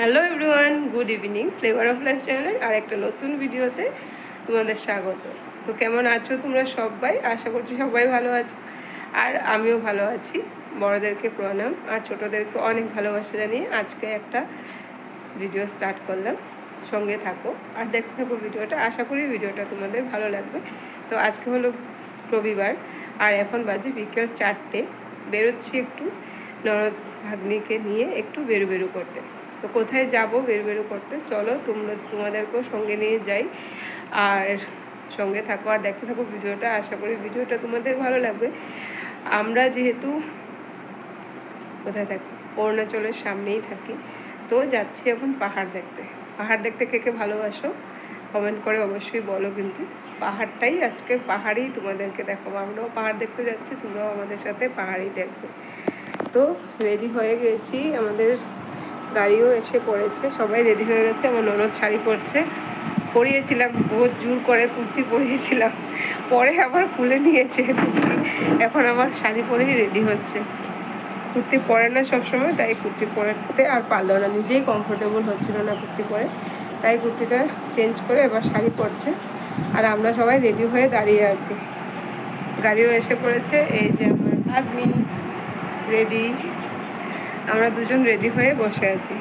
Hello everyone good evening flavour of life চ্যানেলের আর একটা নতুন ভিডিওতে তোমাদের স্বাগত। তো কেমন আছো তোমরা সবাই? আশা করছি সবাই ভালো আছো। আর আমিও ভালো আছি। বড়দেরকে প্রণাম আর ছোটোদেরকে অনেক ভালোবাসা জানিয়ে আজকে একটা ভিডিও স্টার্ট করলাম। সঙ্গে থাকো আর দেখতে থাকো ভিডিওটা আশা করি ভিডিওটা তোমাদের ভালো লাগবে। তো আজকে হলো রবিবার আর এখন বাজে বিকেল চারটে। বেরোচ্ছি একটু। ননদ ভাগ্নিকে নিয়ে একটু বেরু বেরু করতে। তো কোথায় যাব বের বেরু করতে? চলো, তোমরা, তোমাদেরকেও সঙ্গে নিয়ে যাই। আর সঙ্গে থাকো আর দেখতে থাকো ভিডিওটা। আশা করি ভিডিওটা তোমাদের ভালো লাগবে। আমরা যেহেতু কোথায় থাকি, অরুণাচলের সামনেই থাকি, তো যাচ্ছি এখন পাহাড় দেখতে। পাহাড় দেখতে কে কে ভালোবাসো কমেন্ট করে অবশ্যই বলো কিন্তু। পাহাড়টাই আজকে পাহাড়েই তোমাদেরকে দেখাবো। আমরাও পাহাড় দেখতে যাচ্ছি, তোমরাও আমাদের সাথে পাহাড়েই দেখবে। তো রেডি হয়ে গেছি আমাদের গাড়িও এসে পড়েছে, সবাই রেডি হয়ে গেছে, আমার ননদ শাড়ি পরছে। পরিয়েছিলাম, বহুত জোর করে কুর্তি পরিয়েছিলাম, পরে আবার খুলে নিয়েছে এখন আমার শাড়ি পরেই রেডি হচ্ছে। কুর্তি পরে না সবসময়, তাই কুর্তি পরতে আর পারল না। নিজেই কমফোর্টেবল হচ্ছিল না কুর্তি পরে, তাই কুর্তিটা চেঞ্জ করে এবার শাড়ি পরছে। আর আমরা সবাই রেডি হয়ে দাঁড়িয়ে আছি। গাড়িও এসে পড়েছে, এই যে আমার আদমি রেডি আমরা দুজন রেডি হয়ে বসে আছি।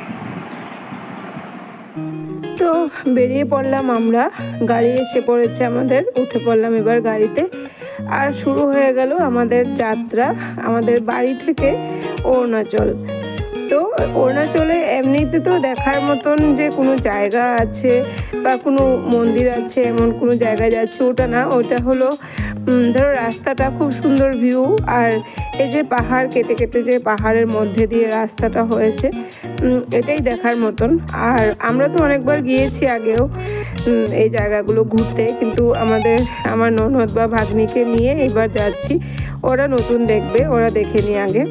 তো বেরিয়ে পড়লাম আমরা। গাড়ি এসে পড়েছে আমাদের। উঠে পড়লাম এবার গাড়িতে। আর শুরু হয়ে গেল আমাদের যাত্রা। আমাদের বাড়ি থেকে অরুণাচল। তো অরুণাচলে এমনিতে তো দেখার মতন যে কোনো জায়গা আছে বা কোনো মন্দির আছে, এমন কোনো জায়গায় যাচ্ছে, ওটা না। ওটা হলো ধরো রাস্তাটা খুব সুন্দর ভিউ আর এই যে পাহাড়, কেটে কেটে যে পাহাড়ের মধ্যে দিয়ে রাস্তাটা হয়েছে এটাই দেখার মতন। আর আমরা তো অনেকবার গিয়েছি আগেও এই জায়গাগুলো ঘুরতে, কিন্তু আমাদের, আমার ননদ বা ভাগ্নিকে নিয়ে এবার যাচ্ছি। ওরা নতুন দেখবে, ওরা দেখে নিয়ে আগে।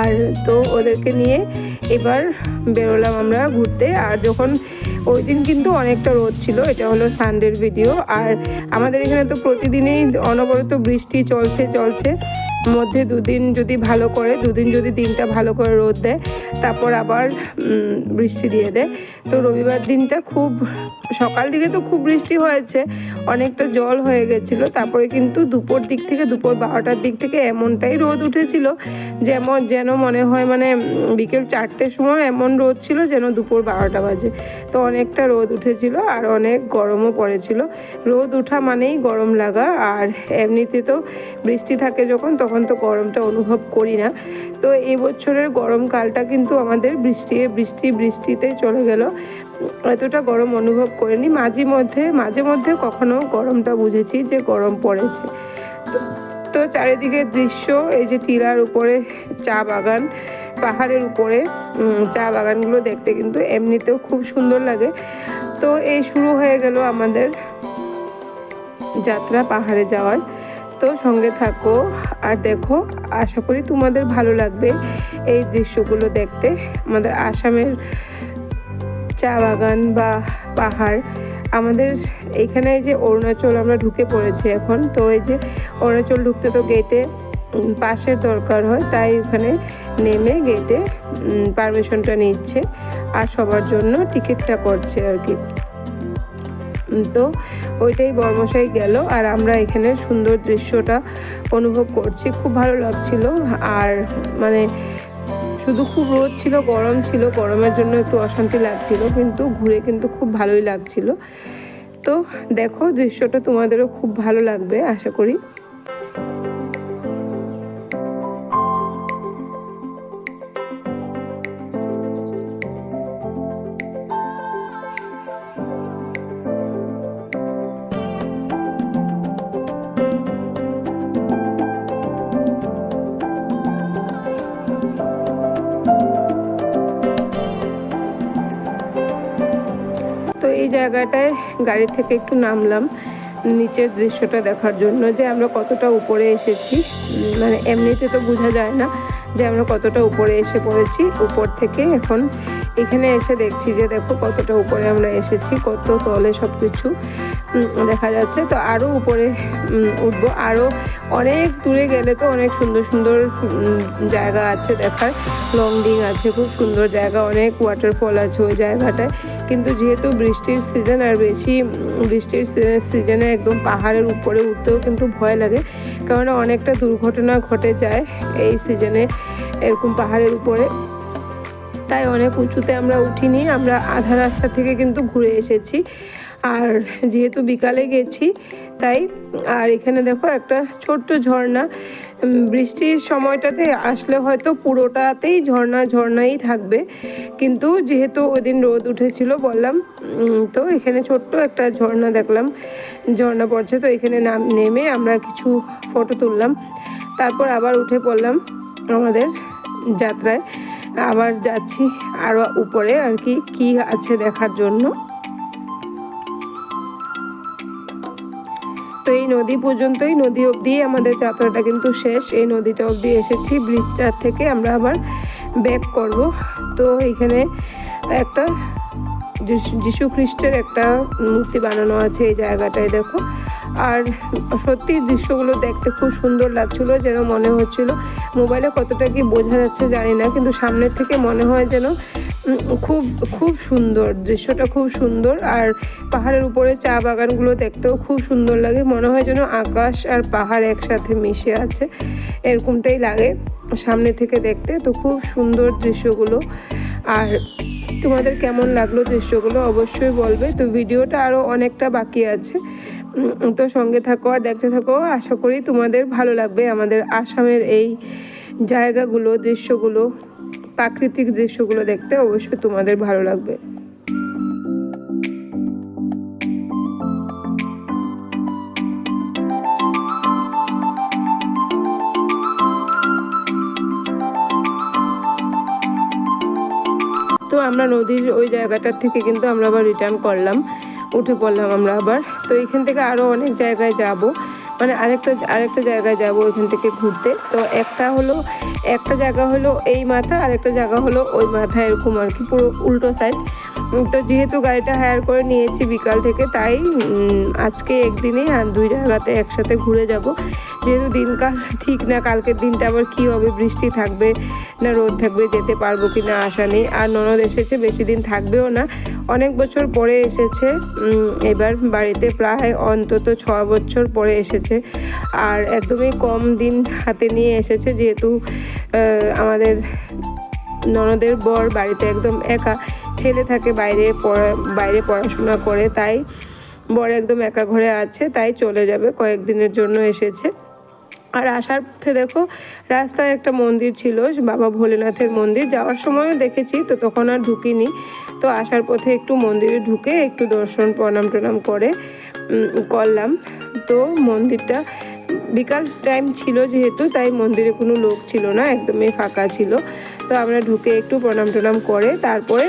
আর তো ওদেরকে নিয়ে এবার বেরোলাম আমরা ঘুরতে, আর যখন ওই দিন কিন্তু অনেকটা রোদ ছিল, এটা হলো সানডের ভিডিও আর আমাদের এখানে তো প্রতিদিনই অনবরত বৃষ্টি চলছে চলছে। মধ্যে দুদিন যদি ভালো করে, দুদিন যদি দিনটা ভালো করে রোদ দেয়, তারপর আবার বৃষ্টি দিয়ে দেয়। তো রবিবার দিনটা খুব, সকাল দিকে তো খুব বৃষ্টি হয়েছে, অনেকটা জল হয়ে গেছিল। তারপরে কিন্তু দুপুর দিক থেকে, দুপুর বারোটার দিক থেকে এমনটাই রোদ উঠেছিল, যেমন, যেন মনে হয় মানে বিকেল চারটের সময় এমন রোদ ছিল যেন দুপুর বারোটা বাজে। তো অনেকটা রোদ উঠেছিল আর অনেক গরমও পড়েছিল। রোদ ওঠা মানেই গরম লাগা, আর এমনিতে তো বৃষ্টি থাকে যখন, তখন তো গরমটা অনুভব করি না। তো এই বছরের গরমকালটা কিন্তু আমাদের বৃষ্টি বৃষ্টি বৃষ্টিতেই চলে গেল। এতটা গরম অনুভব করিনি। মাঝে মধ্যে মাঝে মধ্যে কখনো গরমটা বুঝেছি যে গরম পড়েছে। তো চারিদিকে দৃশ্য, এই যে টিলার উপরে চা বাগান, পাহাড়ের উপরে চা বাগানগুলো দেখতে কিন্তু এমনিতেও খুব সুন্দর লাগে। তো এই শুরু হয়ে গেল আমাদের যাত্রা পাহাড়ে যাওয়ার। তো সঙ্গে থাকো। আর দেখো, আশা করি তোমাদের ভালো লাগবে এই দৃশ্যগুলো দেখতে। আমাদের আসামের চা বাগান বা পাহাড়। আমাদের এইখানে এই যে অরুণাচল, আমরা ঢুকে পড়েছি এখন। তো এই যে অরুণাচল ঢুকতে তো গেটে পাশের দরকার হয়, তাই ওখানে নেমে গেটে পারমিশনটা নিচ্ছে। আর সবার জন্য টিকিটটা করছে আর কি। তো ওইটাই বর্মশাই গেল আর আমরা এখানে সুন্দর দৃশ্যটা অনুভব করছি। খুব ভালো লাগছিল আর মানে শুধু খুব রোদ ছিল, গরম ছিল, গরমের জন্য একটু অশান্তি লাগছিল, কিন্তু ঘুরে কিন্তু খুব ভালোই লাগছিল। তো দেখো দৃশ্যটা তোমাদেরও খুব ভালো লাগবে, আশা করি। এই জায়গাটায় গাড়ি থেকে একটু নামলাম, নিচের দৃশ্যটা দেখার জন্য যে আমরা কতটা উপরে এসেছি। মানে এমনিতে তো বোঝা যায় না যে আমরা কতটা উপরে এসে পড়েছি। উপর থেকে এখন এখানে এসে দেখছি যে দেখো কতটা উপরে আমরা এসেছি, কত তলে সব কিছু দেখা যাচ্ছে। তো আরও উপরে উঠব। আরও অনেক দূরে গেলে তো অনেক সুন্দর সুন্দর জায়গা আছে দেখার। লংডিং আছে, খুব সুন্দর জায়গা, অনেক ওয়াটারফল আছে ওই জায়গাটায়। কিন্তু যেহেতু বৃষ্টির সিজন আর বেশি বৃষ্টির সিজনে একদম পাহাড়ের উপরে উঠতেও কিন্তু ভয় লাগে। কারণ অনেকটা দুর্ঘটনা ঘটে যায় এই সিজনে এরকম পাহাড়ের উপরে। তাই অনেক উঁচুতে আমরা উঠিনি, আমরা আধা রাস্তা থেকে কিন্তু ঘুরে এসেছি। আর যেহেতু বিকালে গেছি, তাই আর এখানে দেখো একটা ছোট্ট ঝর্ণা। বৃষ্টির সময়টাতে আসলে হয়তো পুরোটাতেই ঝর্ণা ঝর্ণাই থাকবে। কিন্তু যেহেতু ওই দিন রোদ উঠেছিল বললাম তো এখানে ছোট্ট একটা ঝর্ণা দেখলাম। ঝর্ণা পড়ছে তো এখানে নাম, নেমে আমরা কিছু ফটো তুললাম। তারপর আবার উঠে পড়লাম আমাদের যাত্রায়। আবার যাচ্ছি আরও উপরে আর কি কি আছে দেখার জন্য। তো এই নদী পর্যন্তই, নদী অবধি আমাদের যাত্রাটা কিন্তু শেষ। এই নদীটা অবধি এসেছি ব্রিজটার থেকে আমরা আবার ব্যাক করব। তো এখানে একটা যিশু খ্রিস্টের একটা মূর্তি বানানো আছে এই জায়গাটায়, দেখো। আর সত্যি দৃশ্যগুলো দেখতে খুব সুন্দর লাগছিল, যেন মনে হচ্ছিল। মোবাইলে কতটা কি বোঝা যাচ্ছে জানি না, কিন্তু সামনের থেকে মনে হয় যেন খুব খুব সুন্দর। দৃশ্যটা খুব সুন্দর আর পাহাড়ের উপরে চা বাগানগুলো দেখতেও খুব সুন্দর লাগে। মনে হয় যেন আকাশ আর পাহাড় একসাথে মিশে আছে। এরকমটাই লাগে সামনে থেকে দেখতে। তো খুব সুন্দর দৃশ্যগুলো। আর তোমাদের কেমন লাগল দৃশ্যগুলো অবশ্যই বলবে। তো ভিডিওটা আরও অনেকটা বাকি আছে। তো সঙ্গে থাকো আর দেখতে থাকো। আশা করি তোমাদের ভালো লাগবে আমাদের আসামের এই জায়গাগুলো, দৃশ্যগুলো, প্রাকৃতিক দৃশ্যগুলো দেখতে অবশ্যই তোমাদের ভালো লাগবে। তো আমরা নদীর ওই জায়গাটার থেকে কিন্তু আমরা আবার রিটার্ন করলাম। উঠে পড়লাম আমরা আবার। তো এখান থেকে আরও অনেক জায়গায় যাব। মানে আরেকটা আরেকটা জায়গায় যাব ওইখান থেকে ঘুরতে। তো একটা হলো, একটা জায়গা হলো এই মাথা, আরেকটা জায়গা হলো ওই মাথা, এরকম আর কি, পুরো উল্টো সাইড তো যেহেতু গাড়িটা হায়ার করে নিয়েছি বিকাল থেকে, তাই আজকে একদিনে আর দুই জায়গাতে একসাথে ঘুরে যাব। যেহেতু দিনকাল ঠিক না, কালকের দিনটা আবার কী হবে, বৃষ্টি থাকবে না, রোদ থাকবে, যেতে পারব কি না আশা নেই। আর ননদ এসেছে, বেশি দিন থাকবেও না। অনেক বছর পরে এসেছে এবার বাড়িতে প্রায় অন্তত ছ বছর পরে এসেছে। আর একদমই কম দিন হাতে নিয়ে এসেছে, যেহেতু আমাদের ননদের বর বাড়িতে একদম একা। ছেলে থাকে বাইরে বাইরে পড়াশোনা করে, তাই বর একদম একা ঘরে আছে, তাই চলে যাবে, কয়েকদিনের জন্য এসেছে। আর আসার পথে দেখো, রাস্তায় একটা মন্দির ছিল, বাবা ভোলেনাথের মন্দির। যাওয়ার সময়ও দেখেছি, তো তখন আর ঢুকিনি। তো আসার পথে একটু মন্দিরে ঢুকে একটু দর্শন, প্রণাম টনাম করে করলাম। তো মন্দিরটা বিকাল টাইম ছিল যেহেতু, তাই মন্দিরে কোনো লোক ছিল না, একদমই ফাঁকা ছিল। তো আমরা ঢুকে একটু প্রণাম টনাম করে, তারপরে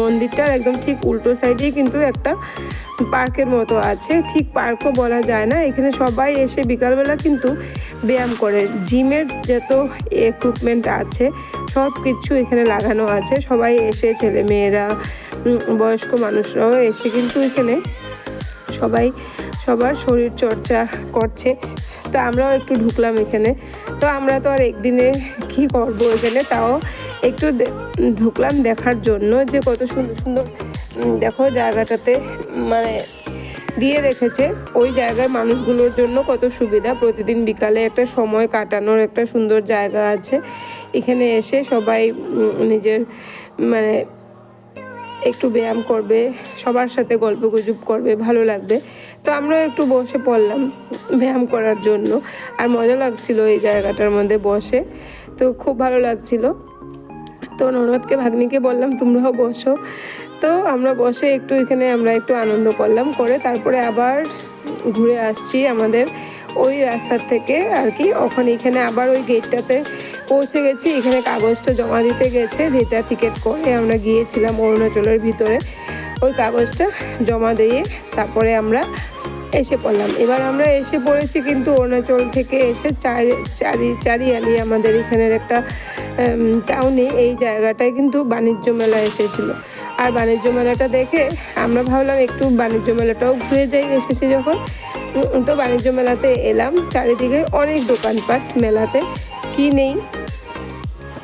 মন্দিরটার একদম ঠিক উল্টো সাইডেই কিন্তু একটা পার্কের মতো আছে। ঠিক পার্কও বলা যায় না। এখানে সবাই এসে বিকালবেলা কিন্তু ব্যায়াম করে। জিমের যত ইকুইপমেন্ট আছে সব কিছু এখানে লাগানো আছে। সবাই এসে ছেলে মেয়েরা বয়স্ক মানুষরাও এসে কিন্তু এখানে সবাই সবার শরীর চর্চা করছে। তো আমরাও একটু ঢুকলাম এখানে। তো আমরা তো আর একদিনে কী করব এখানে? তাও একটু ঢুকলাম দেখার জন্য যে কত সুন্দর সুন্দর দেখো জায়গাটাতে মানে দিয়ে রেখেছে। ওই জায়গায় মানুষগুলোর জন্য কত সুবিধা। প্রতিদিন বিকালে একটা সময় কাটানোর একটা সুন্দর জায়গা আছে। এখানে এসে সবাই নিজের মানে একটু ব্যায়াম করবে, সবার সাথে গল্প গুজব করবে, ভালো লাগবে। তো আমরাও একটু বসে পড়লাম ব্যায়াম করার জন্য। আর মজা লাগছিল এই জায়গাটার মধ্যে বসে। তো খুব ভালো লাগছিল। তো ননদকে, ভাগ্নিকে বললাম, তোমরাও বসো। তো আমরা বসে একটু এখানে আমরা একটু আনন্দ করলাম, করে তারপরে আবার ঘুরে আসছি আমাদের ওই রাস্তার থেকে আর কি। ওখানে এখানে আবার ওই গেটটাতে পৌঁছে গেছি। এখানে কাগজটা জমা দিতে গেছে, যেটা টিকিট করে আমরা গিয়েছিলাম অরুণাচলের ভিতরে। ওই কাগজটা জমা দিয়ে তারপরে আমরা এসে পড়লাম। এবার আমরা এসে পড়েছি কিন্তু অরুণাচল থেকে এসে চারি চারি, চারিয়ালি আমাদের এখানের একটা টাউনে এই জায়গাটায় কিন্তু বাণিজ্য মেলা এসেছিল। আর বাণিজ্য মেলাটা দেখে আমরা ভাবলাম একটু বাণিজ্য মেলাটাও ঘুরে যাই এসেছি যখন। তো বাণিজ্য মেলাতে এলাম, চারিদিকে অনেক দোকানপাট মেলাতে, কি নেই?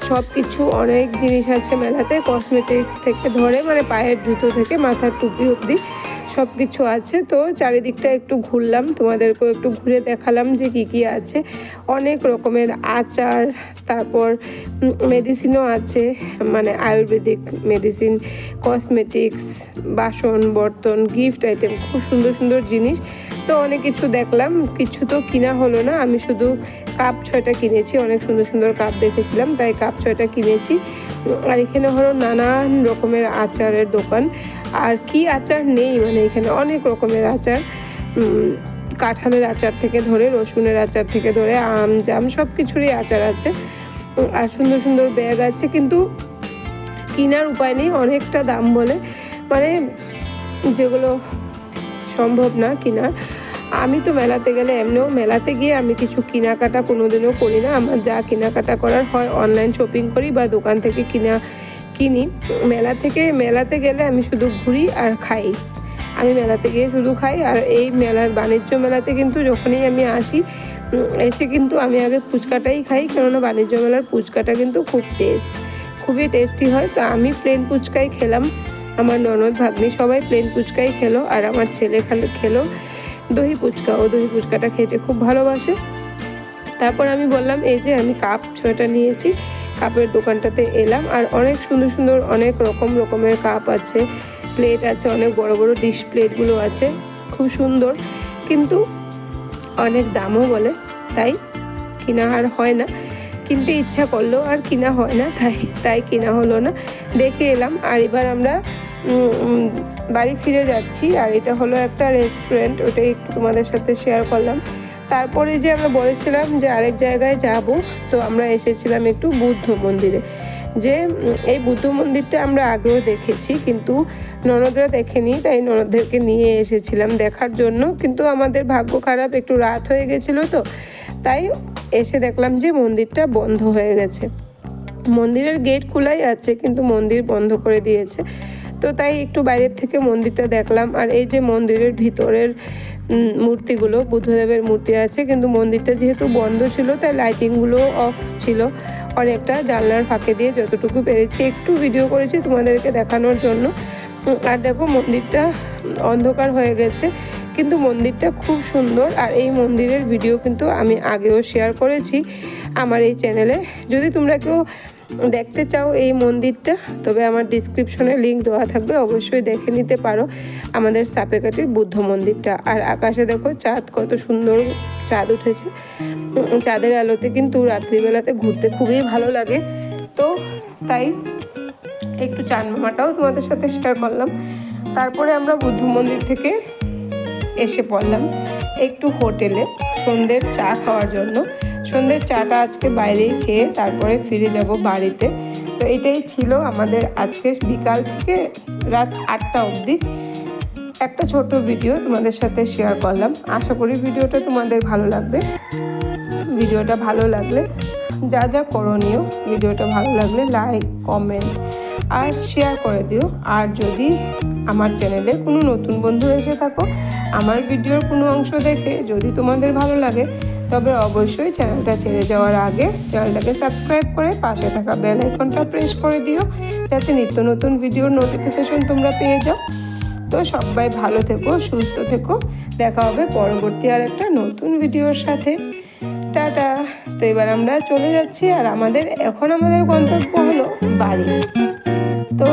সব কিছু অনেক জিনিস আছে মেলাতে কসমেটিক্স থেকে ধরে মানে পায়ের জুতো থেকে মাথার টুপি অবধি। সব কিছু আছে। তো চারিদিকটা একটু ঘুরলাম, তোমাদেরকেও একটু ঘুরে দেখালাম যে কি কি আছে। অনেক রকমের আচার, তারপর মেডিসিনও আছে মানে আয়ুর্বেদিক মেডিসিন কসমেটিক্স বাসন, বর্তন গিফট আইটেম খুব সুন্দর সুন্দর জিনিস। তো অনেক কিছু দেখলাম, কিছু তো কিনা হলো না। আমি শুধু কাপ ছয়টা কিনেছি, অনেক সুন্দর সুন্দর কাপ দেখেছিলাম, তাই কাপ ছয়টা কিনেছি। আর এখানে হলো নানান রকমের আচারের দোকান। আর কি আচার নেই? মানে এখানে অনেক রকমের আচার কাঁঠালের আচার থেকে ধরে, রসুনের আচার থেকে ধরে, আম, জাম সব কিছুরই আচার আছে। আর সুন্দর সুন্দর ব্যাগ আছে, কিন্তু কেনার উপায় নেই, অনেকটা দাম বলে। মানে যেগুলো সম্ভব না কেনার আমি তো মেলাতে গেলে এমনিও মেলাতে গিয়ে আমি কিছু কেনাকাটা কোনোদিনও করি না। আমার যা কেনাকাটা করার হয়, অনলাইন শপিং করি বা দোকান থেকে কিনা কিনি মেলা থেকে, মেলাতে গেলে আমি শুধু ঘুরি আর খাই। আমি মেলাতে গিয়ে শুধু খাই আর এই মেলার বাণিজ্য মেলাতে কিন্তু যখনই আমি আসি এসে কিন্তু আমি আগে ফুচকাটাই খাই, কেননা বাণিজ্য মেলার ফুচকাটা কিন্তু খুব টেস্ট খুবই টেস্টি হয়। তো আমি প্লেন ফুচকাই খেলাম। আমার ননদ, ভাগ্নি সবাই প্লেন ফুচকাই খেলো আর আমার ছেলে খালে, খেলো দহি ফুচকা। ও দহি ফুচকাটা খেতে খুব ভালোবাসে। তারপর আমি বললাম, এই যে আমি কাপ ছয়টা নিয়েছি কাপের দোকানটাতে এলাম আর অনেক সুন্দর সুন্দর অনেক রকম রকমের কাপ আছে প্লেট আছে, অনেক বড় বড় ডিশ প্লেটগুলো আছে, খুব সুন্দর। কিন্তু অনেক দামও বলে, তাই কিনা আর হয় না। কিনতে ইচ্ছা করল আর কিনা হয় না, তাই তাই কিনা হলো না। দেখে এলাম আর এবার আমরা বাড়ি ফিরে যাচ্ছি আর এটা হলো একটা রেস্টুরেন্ট ওটাই একটু তোমাদের সাথে শেয়ার করলাম। তারপরে যে আমরা বলেছিলাম যে আরেক জায়গায় যাব, তো আমরা এসেছিলাম একটু বুদ্ধ মন্দিরে। যে এই বুদ্ধ মন্দিরটা আমরা আগেও দেখেছি, কিন্তু ননদরা দেখেনি, তাই ননদদেরকে নিয়ে এসেছিলাম দেখার জন্য। কিন্তু আমাদের ভাগ্য খারাপ, একটু রাত হয়ে গেছিল তো, তাই এসে দেখলাম যে মন্দিরটা বন্ধ হয়ে গেছে। মন্দিরের গেট খোলাই আছে, কিন্তু মন্দির বন্ধ করে দিয়েছে। তো তাই একটু বাইরের থেকে মন্দিরটা দেখলাম, আর এই যে মন্দিরের ভিতরের মূর্তিগুলো, বুদ্ধদেবের মূর্তি আছে, কিন্তু মন্দিরটা যেহেতু বন্ধ ছিল, তাই লাইটিংগুলো অফ ছিল। অনেকটা জানলার ফাঁকে দিয়ে যতটুকু পেরেছি একটু ভিডিও করেছি তোমাদেরকে দেখানোর জন্য। আর দেখো মন্দিরটা অন্ধকার হয়ে গেছে, কিন্তু মন্দিরটা খুব সুন্দর। আর এই মন্দিরের ভিডিও কিন্তু আমি আগেও শেয়ার করেছি আমার এই চ্যানেলে যদি তোমরা কেউ দেখতে চাও এই মন্দিরটা, তবে আমার ডিসক্রিপশনে লিঙ্ক দেওয়া থাকবে, অবশ্যই দেখে নিতে পারো আমাদের সাপেকাটির বুদ্ধ মন্দিরটা। আর আকাশে দেখো চাঁদ, কত সুন্দর চাঁদ উঠেছে। চাঁদের আলোতে কিন্তু রাত্রিবেলাতে ঘুরতে খুবই ভালো লাগে। তো তাই একটু চান মামাটাও তোমাদের সাথে শেয়ার করলাম। তারপরে আমরা বুদ্ধ মন্দির থেকে এসে পড়লাম একটু হোটেলে সন্ধ্যের চা খাওয়ার জন্য। সন্ধ্যের চাটা আজকে বাইরেই খেয়ে তারপরে ফিরে যাব বাড়িতে। তো এটাই ছিল আমাদের আজকে বিকাল থেকে রাত আটটা অবধি। একটা ছোট ভিডিও তোমাদের সাথে শেয়ার করলাম। আশা করি ভিডিওটা তোমাদের ভালো লাগবে। ভিডিওটা ভালো লাগলে, যা যা করণীয় ভিডিওটা ভালো লাগলে লাইক কমেন্ট আর শেয়ার করে দিও। আর যদি আমার চ্যানেলে কোনো নতুন বন্ধু এসে থাকো, আমার ভিডিওর কোনো অংশ দেখে যদি তোমাদের ভালো লাগে তবে অবশ্যই চ্যানেলটা ছেড়ে যাওয়ার আগে চ্যানেলটাকে সাবস্ক্রাইব করে পাশে থাকা বেল আইকনটা প্রেস করে দিও, যাতে নিত্য নতুন ভিডিওর নোটিফিকেশন তোমরা পেয়ে যাও। তো সবাই ভালো থেকো, সুস্থ থেকো। দেখা হবে পরবর্তী আর একটা নতুন ভিডিওর সাথে। টাটা। তো এবার আমরা চলে যাচ্ছি আর আমাদের, এখন আমাদের গন্তব্য হলো বাড়ি। তো